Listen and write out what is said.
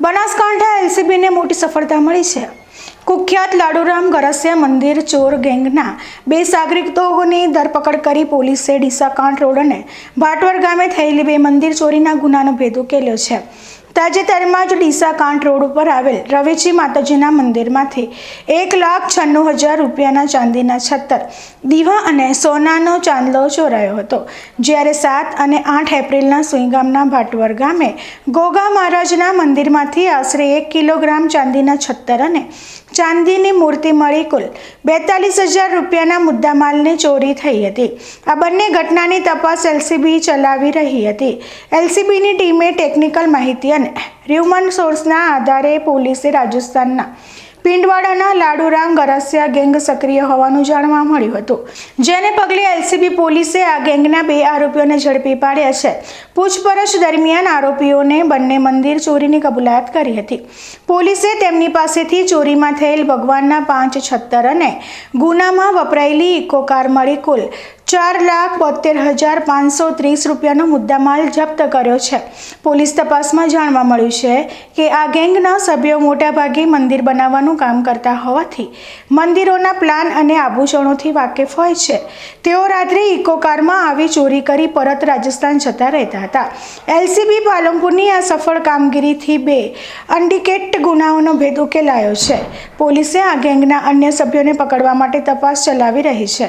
બનાસકાંઠા એલસીબીને મોટી સફળતા મળી છે. કુખ્યાત લાડુરામ ગરસિયા મંદિર ચોર ગેંગના બે સાગરિકોની ધરપકડ કરી પોલીસે ડીસાકાંઠ રોડ અને ભાટવર ગામે થયેલી બે મંદિર ચોરીના ગુનાનો ભેદ ઉકેલ્યો છે. તાજેતરમાં જ ડીસા કાંઠ રોડ ઉપર આવેલ રવેચી માતાજીના મંદિરમાંથી એક લાખ છન્નું હજાર રૂપિયાના ચાંદીના છત્તર, દીવા અને સોનાનો ચાંદલો ચોરાયો હતો. જ્યારે સાત અને આઠ એપ્રિલના સુઈગામના ભાટવર ગામે ગોગા મહારાજના મંદિરમાંથી આશરે એક કિલોગ્રામ ચાંદીના છત્તર અને ચાંદીની મૂર્તિ મળી કુલ બેતાલીસ હજાર રૂપિયાના મુદ્દામાલની ચોરી થઈ હતી. આ બંને ઘટનાની તપાસ એલસીબી ચલાવી રહી હતી. એલસીબીની ટીમે ટેકનિકલ માહિતી અને હ્યુમન સોર્સના આધારે પોલીસે રાજસ્થાનના પિંડવાડાના લાડુરામ ગરાસિયા ગેંગ સક્રિય હોવાનું જાણવા મળ્યું હતું. જેને પગલે એલસીબી પોલીસે આ ગેંગના બે આરોપીઓને ઝડપી પાડ્યા છે. પૂછપરછ દરમિયાન આરોપીઓને બંને મંદિર ચોરીની કબૂલાત કરી હતી. પોલીસે તેમની પાસેથી ચોરીમાં થયેલ ભગવાનના પાંચ છત્તર અને ગુનામાં વપરાયેલી ઇકો કાર મળી કુલ ચાર લાખ બોતેર હજાર પાંચસો ત્રીસ રૂપિયાનો મુદ્દામાલ જપ્ત કર્યો છે. પોલીસ તપાસમાં જાણવા મળ્યું છે કે આ ગેંગના સભ્યો મોટાભાગે મંદિર બનાવવાનું કામ કરતા હોવાથી મંદિરોના પ્લાન અને આભૂષણોથી વાકેફ હોય છે. તેઓ રાત્રે ઇકો કારમાં આવી ચોરી કરી પરત રાજસ્થાન જતા રહેતા હતા. એલસીબી પાલનપુરની આ સફળ કામગીરીથી બે અન્ડિકેટ ગુનાઓનો ભેદ ઉકેલાયો છે. પોલીસે આ ગેંગના અન્ય સભ્યોને પકડવા માટે તપાસ ચલાવી રહી છે.